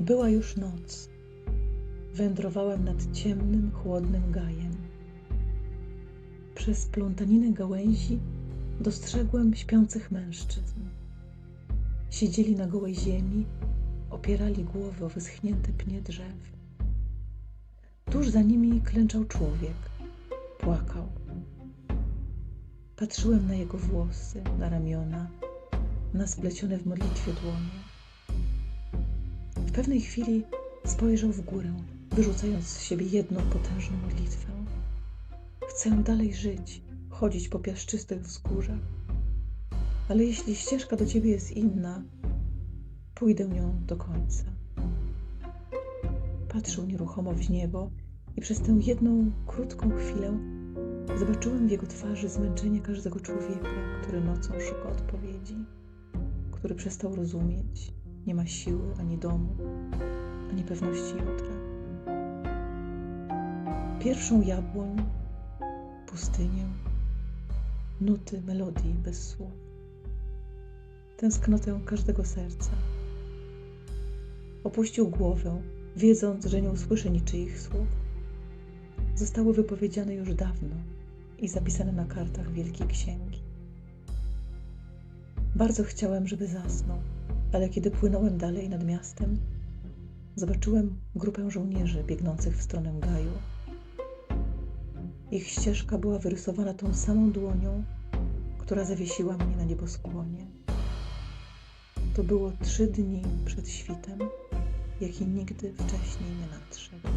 Była już noc. Wędrowałem nad ciemnym, chłodnym gajem. Przez plątaninę gałęzi dostrzegłem śpiących mężczyzn. Siedzieli na gołej ziemi, opierali głowy o wyschnięte pnie drzew. Tuż za nimi klęczał człowiek. Płakał. Patrzyłem na jego włosy, na ramiona, na splecione w modlitwie dłonie. Pewnej chwili spojrzał w górę, wyrzucając z siebie jedną potężną modlitwę. Chcę dalej żyć, chodzić po piaszczystych wzgórzach, ale jeśli ścieżka do ciebie jest inna, pójdę nią do końca. Patrzył nieruchomo w niebo i przez tę jedną krótką chwilę zobaczyłem w jego twarzy zmęczenie każdego człowieka, który nocą szuka odpowiedzi, który przestał rozumieć, nie ma siły ani domu, ani pewności jutra. Pierwszą jabłoń, pustynię, nuty melodii bez słów, tęsknotę każdego serca. Opuścił głowę, wiedząc, że nie usłyszy niczyich słów. Zostały wypowiedziane już dawno i zapisane na kartach Wielkiej Księgi. Bardzo chciałem, żeby zasnął, ale kiedy płynąłem dalej nad miastem, zobaczyłem grupę żołnierzy biegnących w stronę Gaju. Ich ścieżka była wyrysowana tą samą dłonią, która zawiesiła mnie na nieboskłonie. To było trzy dni przed świtem, jaki nigdy wcześniej nie nadszedł.